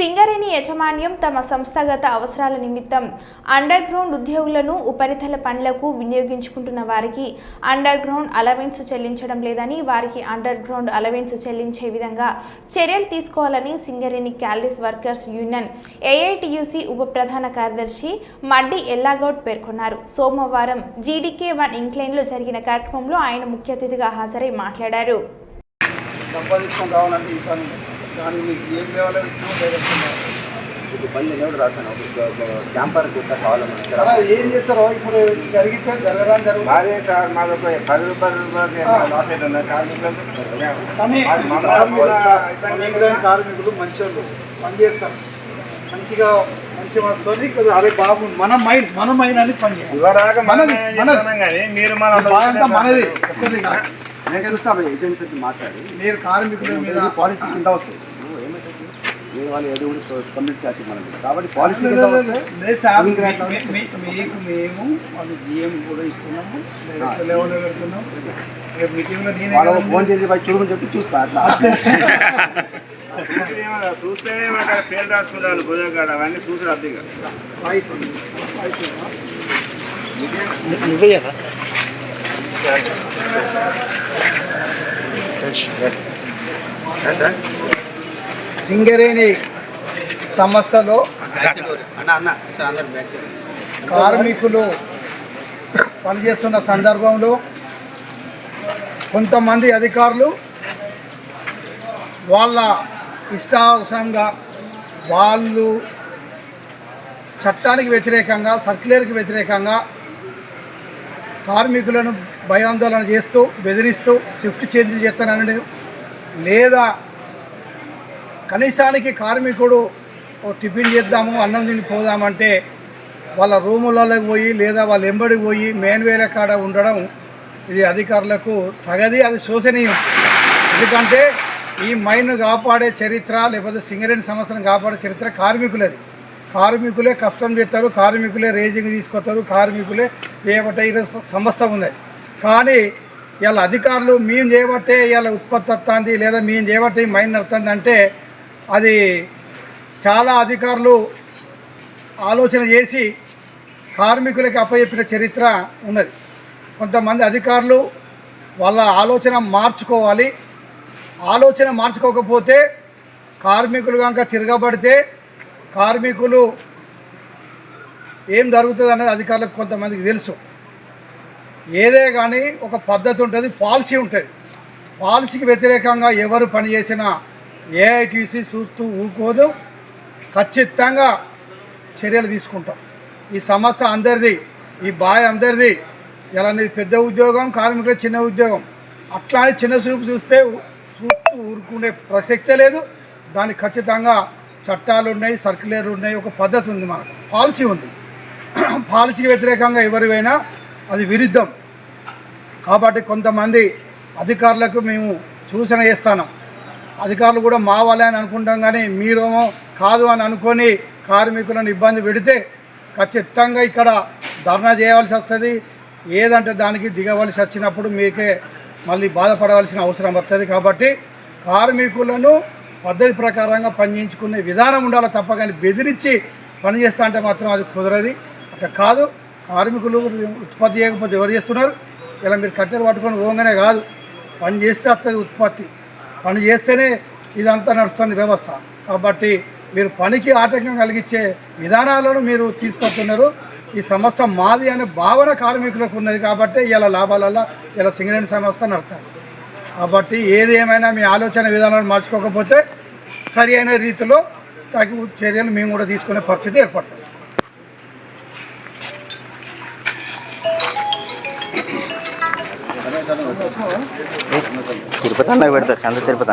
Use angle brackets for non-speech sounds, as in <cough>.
సింగరేణి యాజమాన్యం తమ సంస్థాగత అవసరాల నిమిత్తం అండర్ గ్రౌండ్ ఉద్యోగులను ఉపరితల పనులకు వినియోగించుకుంటున్న వారికి అండర్ గ్రౌండ్ అలవెన్స్ చెల్లించడం లేదని వారికి అండర్ గ్రౌండ్ అలవెన్స్ చెల్లించే విధంగా చర్యలు తీసుకోవాలని Singareni collieries workers union AITUC ఉప ప్రధాన కార్యదర్శి మడ్డి ఎల్లాగౌడ్ పేర్కొన్నారు. సోమవారం జీడీకే వన్ ఇంగ్లాండ్లో జరిగిన కార్యక్రమంలో ఆయన ముఖ్య అతిథిగా హాజరై మాట్లాడారు. కానీ మీకు ఏం కావాలో ఇది బండి నేను రాశాను ఒక క్యాంపర్ గుట్ట సరే ఏం చేస్తారో ఇప్పుడు జరిగితే జరగడానికి జరుగుతుంది మాదే సార్ మాది ఒక పది రూపాయల కార్మికులు చేస్తారు మంచిగా మంచి వస్తుంది కొద్దిగా అదే బాబు మన మైండ్ మన మైండ్ అని పని చేయాలి మనది, మీరు మనది. నేను కలుస్తా మాట్లాడి మీరు కార్మికుల మీద పాలసీ కింద వస్తుంది వేరే వాళ్ళు ఏదో కమ్యూనిటీ ఛార్జ్ మనది కాబట్టి పాలసీ కింద మీకు మేము వాళ్ళు జిఎం కూడా ఇస్తున్నాము. రేపు కదా ఫోన్ చేసి చూడమని చెప్పి చూస్తా అట్లా. <laughs> చూస్తేనే మాకు అక్కడ పేరు రాసుకుంటారు భుజగాడ అవన్నీ చూసి అద్దెగా వాయిస్ ఉంది. వాయిస్ ఉందా? సింగరేణి సంస్థలో కార్మికులు పనిచేస్తున్న సందర్భంలో కొంతమంది అధికారులు వాళ్ళ ఇష్టానుసారంగా వాళ్ళు చట్టానికి వ్యతిరేకంగా సర్క్యులర్కి వ్యతిరేకంగా కార్మికులను భయాందోళన చేస్తూ బెదిరిస్తూ షిఫ్ట్ చేంజ్ చేస్తానని లేదా కనీసానికి కార్మికుడు ఓ టిఫిన్ చేద్దాము అన్నం తిని పోదామంటే వాళ్ళ రూములలోకి పోయి లేదా వాళ్ళ ఎంబడికి పోయి మేన్వేల కాడ ఉండడం ఇది అధికారులకు తగది అది శోచనీయం ఎందుకంటే ఈ మైన్ను కాపాడే చరిత్ర లేకపోతే సింగరేణి సంస్థను కాపాడే చరిత్ర కార్మికులది. కార్మికులే కష్టం చేస్తారు కార్మికులే రేజింగ్ తీసుకొస్తారు కార్మికులే చేయబట్టే ఈరోజు సంస్థ ఉంది కానీ ఇవాళ అధికారులు మేము చేయబట్టే ఇవాళ ఉత్పత్తి వస్తుంది లేదా మేము చేయబట్టే మైన్ వస్తుంది అంటే అది చాలా అధికారులు ఆలోచన చేసి కార్మికులకి అప్పచెప్పిన చరిత్ర ఉన్నది. కొంతమంది అధికారులు వాళ్ళ ఆలోచన మార్చుకోవాలి. ఆలోచన మార్చుకోకపోతే కార్మికులు కనుక తిరగబడితే కార్మికులు ఏం జరుగుతుంది అనేది అధికారులకు కొంతమందికి తెలుసు. ఏదే కానీ ఒక పద్ధతి ఉంటుంది పాలసీ ఉంటుంది. పాలసీకి వ్యతిరేకంగా ఎవరు పనిచేసినా ఏఐటీసీ చూస్తూ ఊరుకోదు. ఖచ్చితంగా చర్యలు తీసుకుంటాం. ఈ సమస్య అందరిది ఈ బాయ్ అందరిది ఇలా పెద్ద ఉద్యోగం కార్మికుల చిన్న ఉద్యోగం అట్లానే చిన్న చూపు చూస్తే చూస్తూ ఊరుకునే ప్రసక్తే లేదు. దానికి ఖచ్చితంగా చట్టాలు ఉన్నాయి సర్క్యులర్ ఉన్నాయి ఒక పద్ధతి ఉంది మనకు. పాలసీ ఉంది. <clears throat> పాలసీకి వ్యతిరేకంగా ఎవరివైనా అది విరుద్ధం. కాబట్టి కొంతమంది అధికారులకు మేము సూచన చేస్తాను. అధికారులు కూడా మా వాళ్ళే అని అనుకుంటాం కానీ మీరేమో కాదు అని అనుకొని కార్మికులను ఇబ్బంది పెడితే ఖచ్చితంగా ఇక్కడ ధర్నా చేయవలసి వస్తుంది. ఏదంటే దానికి దిగవలసి వచ్చినప్పుడు మీకే మళ్ళీ బాధపడవలసిన అవసరం వస్తుంది కాబట్టి కార్మికులను పద్ధతి ప్రకారంగా పనిచేయించుకునే విధానం ఉండాలి తప్ప కానీ బెదిరించి పని చేస్తా అంటే మాత్రం అది కుదరది. అట్లా కాదు. కార్మికులు ఉత్పత్తి చేయకపోతే ఎవరు చేస్తున్నారు? ఇలా మీరు కట్టెలు పట్టుకొని పోగానే కాదు. పని చేస్తే వస్తుంది ఉత్పత్తి. పని చేస్తేనే ఇదంతా నడుస్తుంది వ్యవస్థ. కాబట్టి మీరు పనికి ఆటంకం కలిగించే విధానాలను మీరు తీసుకొస్తున్నారు. ఈ సంస్థ మాది అనే భావన కార్మికులకు ఉన్నది కాబట్టి ఇలా లాభాలలో ఇలా సింగరేణి సంస్థ నడతారు కాబట్టి ఏది ఏమైనా మీ ఆలోచన విధానాలు మార్చుకోకపోతే సరి అయిన రీతిలో తగు చర్యలు మేము కూడా తీసుకునే పరిస్థితి ఏర్పడుతుంది. తిరుపతి అన్న పెడతారు చంద్ర తిరుపతి